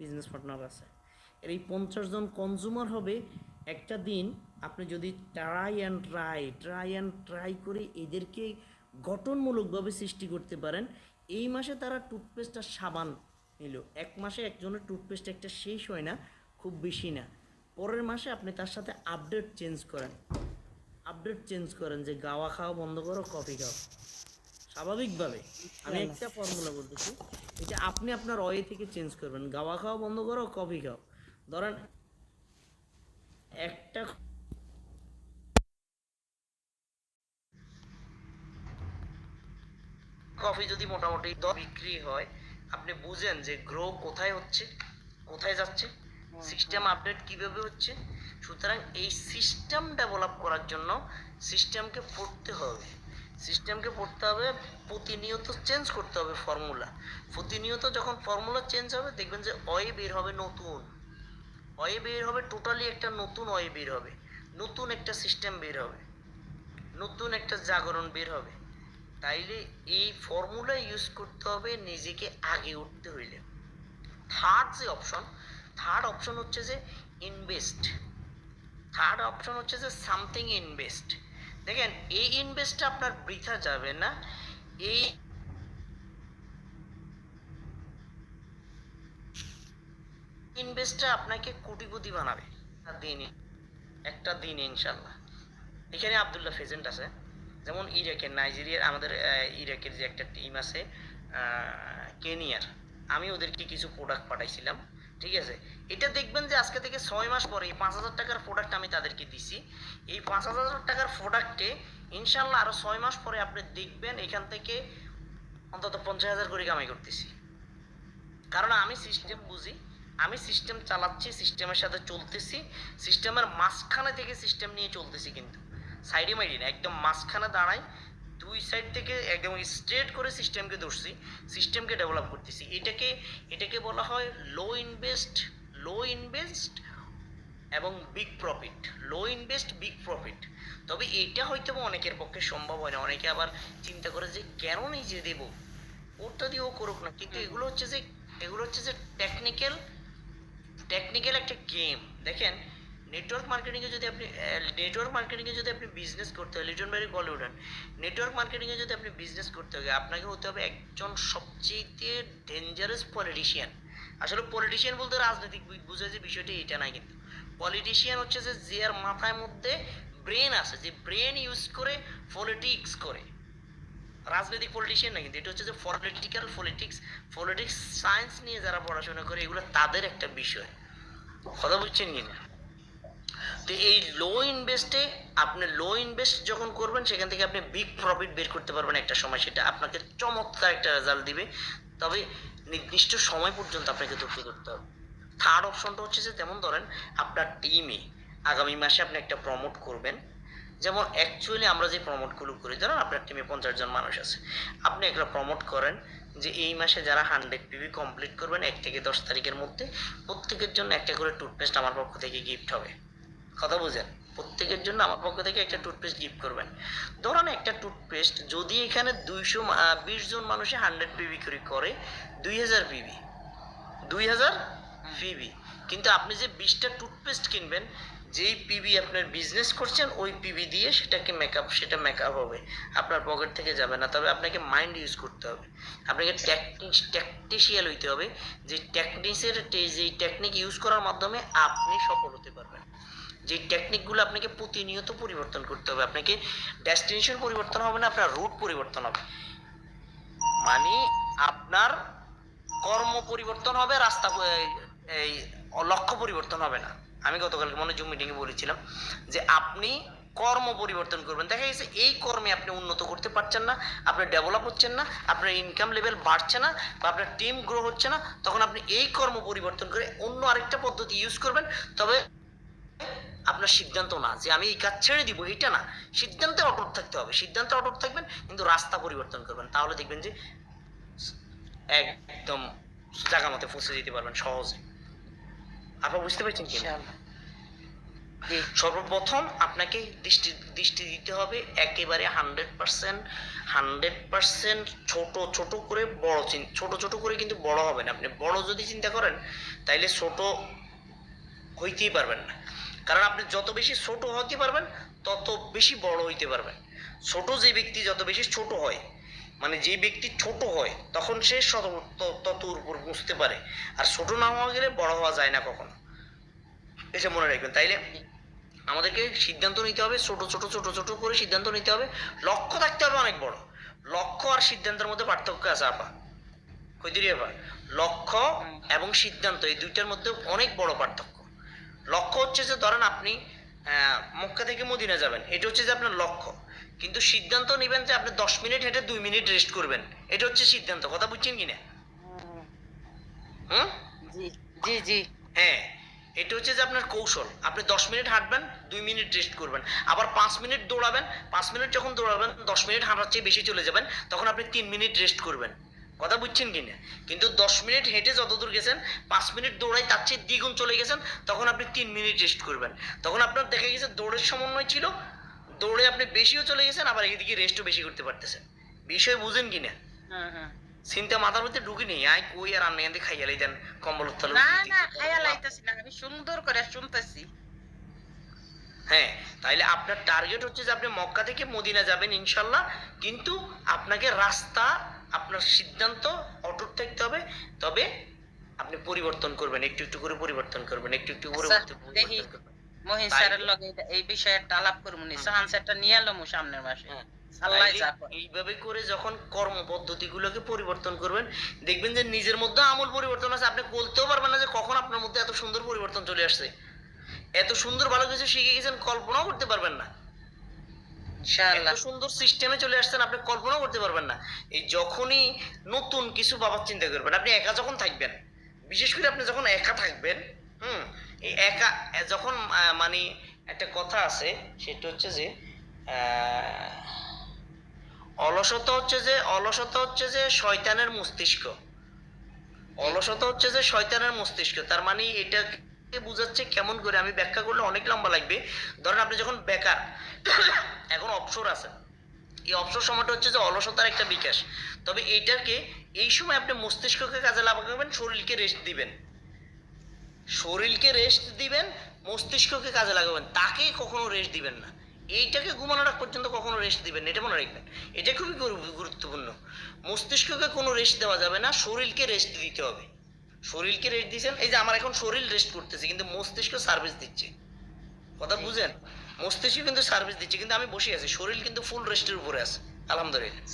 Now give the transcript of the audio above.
Business partner আছে। এর এই পঞ্চাশ জন কনজিউমার হবে একটা দিন আপনি যদি try and try try and try করে এদেরকে গঠনমূলকভাবে সৃষ্টি করতে পারেন এই মাসে তারা টুথপেস্ট আর সাবান নিল। এক মাসে একজনের টুথপেস্ট একটা শেষ হয় না খুব বেশি না। পরের মাসে আপনি তার সাথে আপডেট চেঞ্জ করেন। আপডেট চেঞ্জ করেন যে গাওয়া খাওয়া বন্ধ করো কফি খাও। স্বাভাবিকভাবে। আমি একটা ফর্মুলা বলতেছি। এটা আপনি আপনার অয়ে থেকে চেঞ্জ করবেন। গাওয়া খাওয়া বন্ধ করো কফি খাও। ধরেন একটা কফি যদি মোটামুটি বিক্রি হয় আপনি বুঝেন যে গ্রো কোথায় হচ্ছে কোথায় যাচ্ছে সিস্টেম আপডেট কীভাবে হচ্ছে? সুতরাং এই সিস্টেম ডেভেলপ করার জন্য সিস্টেমকে পড়তে হবে। সিস্টেমকে পড়তে হবে, প্রতিনিয়ত চেঞ্জ করতে হবে ফর্মুলা প্রতিনিয়ত যখন ফর্মুলা চেঞ্জ হবে, দেখবেন যে অয়ে বের হবে নতুন। অয়ে বের হবে টোটালি একটা নতুন অয়ে বের হবে। নতুন একটা সিস্টেম বের হবে। নতুন একটা জাগরণ বের হবে। তাইলে এই ফর্মুলা ইউজ করতে হবে নিজেকে আগে উঠতে হইলে। থার্ড যে অপশন থার্ড অপশন হচ্ছে যে ইনভেস্ট থার্ড অপশন হচ্ছে যে সামথিং ইনভেস্ট দেখেন, এই ইনভেস্টটা আপনার বৃথা যাবে না। এই ইনভেস্টটা আপনাকে কোটিপতি বানাবে। দিনে, একটা দিন, ইনশাল্লাহ। এখানে আবদুল্লাহ ফেজেন্ট আছে। যেমন ইরাকের নাইজেরিয়ার, আমাদের ইরাকের যে একটা টিম আছে কেনিয়ার। আমি ওদেরকে কিছু প্রোডাক্ট পাঠাইছিলাম। ঠিক আছে? এটা দেখবেন যে আজকে থেকে ছয় মাস পরে এই পাঁচ হাজার টাকার প্রোডাক্ট আমি তাদেরকে দিছি। এই পাঁচ হাজার টাকার প্রোডাক্টে ইনশাল্লাহ আরও ছয় মাস পরে আপনি দেখবেন এখান থেকে অন্তত পঞ্চাশ হাজার করে কামাই করতেছি। কারণ আমি সিস্টেম বুঝি, আমি সিস্টেম চালাচ্ছি সিস্টেমের সাথে চলতেছি সিস্টেমের মাঝখানে থেকে সিস্টেম নিয়ে চলতেছি কিন্তু। সাইডে মাইডে না, একদম মাঝখানে দাঁড়াই দুই সাইড থেকে একদম স্ট্রেট করে সিস্টেমকে ধরছি সিস্টেমকে ডেভেলপ করতেছি। এটাকে এটাকে বলা হয় লো ইনভেস্ট লো ইনভেস্ট এবং big profit low invest big profit তবে এটা হয়তো বা অনেকের পক্ষে সম্ভব হয় না। অনেকে আবার চিন্তা করে যে কেন নিজে দেবো? ওটা দিয়ে ও করুক না। কিন্তু এগুলো হচ্ছে যে এগুলো হচ্ছে যে টেকনিক্যাল টেকনিক্যাল একটা গেম দেখেন নেটওয়ার্ক মার্কেটিংয়ে যদি আপনি নেটওয়ার্ক মার্কেটিংয়ে যদি আপনি বিজনেস করতে হয় লিটন বাইরে কলে উঠান নেটওয়ার্ক মার্কেটিংয়ে যদি আপনি বিজনেস করতে হয়, আপনাকে হতে হবে একজন সবচেয়ে ডেঞ্জারাস পলিটিশিয়ান আসলে পলিটিশিয়ান বলতে রাজনৈতিক বুঝায় যে বিষয়টি, এটা নাই কিন্তু। পলিটিশিয়ান হচ্ছে যে যার মাথায় মধ্যে ব্রেন আছে, যে ব্রেন ইউজ করে পলিটিক্স করে। রাজনৈতিক পলিটিশিয়ান না কিন্তু, এটা হচ্ছে যে পলিটিক্যাল পলিটিক্স পলিটিক্স সায়েন্স নিয়ে যারা পড়াশোনা করে, এগুলো তাদের একটা বিষয়। কথা বুঝছেন কি না তো এই লো ইনভেস্টে আপনি লো ইনভেস্ট যখন করবেন, সেখান থেকে আপনি বিগ প্রফিট বের করতে পারবেন একটা সময়। সেটা আপনাকে চমৎকার একটা রেজাল্ট দিবে। তবে নির্দিষ্ট সময় পর্যন্ত আপনাকে ধৈর্য করতে হবে। থার্ড অপশনটা হচ্ছে যে, যেমন ধরেন আপনার টিমে আগামী মাসে আপনি একটা প্রমোট করবেন। যেমন অ্যাকচুয়ালি আমরা যে প্রমোটগুলো করি, ধরেন আপনার টিমে পঞ্চাশ জন মানুষ আছে। আপনি একটা প্রমোট করেন যে, এই মাসে যারা হান্ড্রেড পিবি কমপ্লিট করবেন, এক থেকে দশ তারিখের মধ্যে প্রত্যেকের জন্য একটা করে টুথপেস্ট আমার পক্ষ থেকে গিফট হবে। কথা বুঝেন। প্রত্যেকের জন্য আমার পক্ষ থেকে একটা টুথপেস্ট গিফট করবেন। ধরুন একটা টুথপেস্ট যদি এখানে দুইশো বিশ জন মানুষে হান্ড্রেড পিবি করে করে দুই হাজার পিবি দুই হাজার পিবি কিন্তু আপনি যে বিশটা টুথপেস্ট কিনবেন যেই পিবি আপনার বিজনেস করছেন ওই পিবি দিয়ে সেটাকে মেকআপ সেটা মেকআপ হবে। আপনার পকেট থেকে যাবে না। তবে আপনাকে মাইন্ড ইউজ করতে হবে। আপনাকে টেকনিক ট্যাকটিশিয়াল হইতে হবে। যে টেকনিক্সের যেই টেকনিক ইউজ করার মাধ্যমে আপনি সফল হতে পারবেন। যে টেকনিকগুলো আপনাকে প্রতিনিয়ত পরিবর্তন করতে হবে, আপনাকে ডেস্টিনেশন পরিবর্তন হবে না, আপনার রুট পরিবর্তন হবে। মানে আপনার কর্ম পরিবর্তন হবে, রাস্তা এই লক্ষ্য পরিবর্তন হবে না। আমি গতকালকে মনে জুম মিটিংয়ে বলেছিলাম যে আপনি কর্ম পরিবর্তন করবেন। দেখা গেছে এই কর্মে আপনি উন্নত করতে পারছেন না, আপনি ডেভেলপ হচ্ছেন না, আপনার ইনকাম লেভেল বাড়ছে না বা আপনার টিম গ্রো হচ্ছে না, তখন আপনি এই কর্ম পরিবর্তন করে অন্য আরেকটা পদ্ধতি ইউজ করবেন। তবে আপনার সিদ্ধান্ত না যে আমি এই কাজ ছেড়ে দিব এটা না। সিদ্ধান্তে অটুট থাকতে হবে। সিদ্ধান্তে অটুট থাকবেন কিন্তু রাস্তা পরিবর্তন করবেন। তাহলে দেখবেন যে একদম জায়গা মতে পৌঁছে যেতে পারবেন সহজে। আপনারা বুঝতে পারছেন কি সর্বপ্রথম আপনাকে দৃষ্টি দৃষ্টি দিতে হবে একেবারে হান্ড্রেড পার্সেন্ট হান্ড্রেড পার্সেন্ট ছোট ছোট করে বড় চিন- ছোট ছোট করে কিন্তু বড় হবেন আপনি। বড় যদি চিন্তা করেন তাইলে ছোট হইতেই পারবেন না। কারণ আপনি যত বেশি ছোট হতে পারবেন তত বেশি বড় হইতে পারবেন। ছোট যে ব্যক্তি যত বেশি ছোট হয় মানে যে ব্যক্তি ছোট হয় তখন সে তত উপর বুঝতে পারে। আর ছোট না হওয়া গেলে বড় হওয়া যায় না কখনো। এটা মনে রাখবেন। তাইলে আমাদেরকে সিদ্ধান্ত নিতে হবে ছোট ছোট ছোট ছোট করে সিদ্ধান্ত নিতে হবে। লক্ষ্য থাকতে হবে অনেক বড়। লক্ষ্য আর সিদ্ধান্তের মধ্যে পার্থক্য আছে আপা। কইদিরি আপা? লক্ষ্য এবং সিদ্ধান্ত এই দুইটার মধ্যে অনেক বড় পার্থক্য। লক্ষ্য হচ্ছে যে ধরেন আপনি মক্কা থেকে মদিনা যাবেন। এটা হচ্ছে যে আপনার লক্ষ্য। কিন্তু সিদ্ধান্ত নেবেন যে আপনি দশ মিনিট হেঁটে দুই মিনিট রেস্ট করবেন। এটা হচ্ছে সিদ্ধান্ত। কথা বুঝছেন কি না? হুম, জি জি হ্যাঁ। এটা হচ্ছে যে আপনার কৌশল। আপনি দশ মিনিট হাঁটবেন দুই মিনিট রেস্ট করবেন। আবার পাঁচ মিনিট দৌড়াবেন পাঁচ মিনিট যখন দৌড়াবেন দশ মিনিট হাঁটার চেয়ে বেশি চলে যাবেন তখন আপনি তিন মিনিট রেস্ট করবেন। কথা বুঝছেন কি না? কিন্তু দশ মিনিট হেঁটে যতদূর গেছেন পাঁচ মিনিট দৌড়াই তার চেয়ে দ্বিগুণ চলে গেছেন তখন আপনি তিন মিনিট রেস্ট করবেন। তখন আপনার দেখা গেছে দৌড়ের সমন্বয় ছিল দৌড়ে আপনি বেশিও চলে গেছেন আবার এদিকে রেস্টও বেশি করতে পারতেছেন। বিষয় বুঝেন কি না? হুম হুম চিন্তা মাথার মধ্যে ঢুকে নেই আয় কই আর আন্নে আনতে খাইয়া দেন কম্বল উত্তাল না না খায়া লাইতেছি না আমি সুন্দর করে শুনতেছি। হ্যাঁ তাইলে আপনার টার্গেট হচ্ছে যে আপনি মক্কা থেকে মদিনা যাবেন ইনশাল্লাহ কিন্তু আপনাকে রাস্তা আপনার সিদ্ধান্ত অটুট থাকতে হবে তবে আপনি পরিবর্তন করবেন একটু একটু করে পরিবর্তন করবেন একটু একটু করে আচ্ছা, দেখি। মহিন স্যারের লগে এই বিষয়ে আলাপ করব নি। সাহান স্যারটা নিয়ে এলো সামনের মাসে হ্যাঁ। আল্লাহ। এইভাবে করে যখন কর্ম পদ্ধতিগুলোকে পরিবর্তন করবেন দেখবেন যে নিজের মধ্যে আমূল পরিবর্তন আছে আপনি বলতেও পারবেন না যে কখন আপনার মধ্যে এত সুন্দর পরিবর্তন চলে আসছে এত সুন্দর ভালো কিছু শিখে গেছেন কল্পনাও করতে পারবেন না সুন্দর সিস্টেমে চলে আসছেন আপনি কল্পনাও করতে পারবেন না। এই যখনই নতুন কিছু বাবার চিন্তা করবেন আপনি একা যখন থাকবেন বিশেষ করে আপনি যখন একা থাকবেন হুম এই একা যখন মানে একটা কথা আছে সেটা হচ্ছে যে আহ, অলসতা হচ্ছে যে অলসতা হচ্ছে যে শয়তানের মস্তিষ্ক। অলসতা হচ্ছে যে শয়তানের মস্তিষ্ক তার মানে এটাকে বুঝাচ্ছে কেমন করে? আমি ব্যাখ্যা করলে অনেক লম্বা লাগবে। ধরেন আপনি যখন বেকার, এখন অবসর আছেন এই অবসর সময়টা হচ্ছে যে অলসতার একটা বিকাশ। তবে এইটাকে, এই সময় আপনি মস্তিষ্ককে কাজে লাগাবেন, শরীরকে রেস্ট দিবেন। শরীরকে রেস্ট দিবেন, মস্তিষ্ককে কাজে লাগাবেন। তাকে কখনো রেস্ট দিবেন না। এইটাকে ঘুমানোর আগ পর্যন্ত কখনো রেস্ট দিবেন এটা মনে রাখবেন। এটা খুবই গুরুত্বপূর্ণ। মস্তিষ্ককে কোনো রেস্ট দেওয়া যাবে না, শরীরকে রেস্ট দিতে হবে। শরীরকে রেস্ট দিয়েছেন। এই যে আমার এখন শরীর রেস্ট করতেছে কিন্তু মস্তিষ্ক সার্ভিস দিচ্ছে। কথা বুঝেন? মস্তিষ্ক কিন্তু সার্ভিস দিচ্ছে কিন্তু আমি বসে আছি। শরীর কিন্তু ফুল রেস্টের উপরে আছে। আলহামদুলিল্লাহ।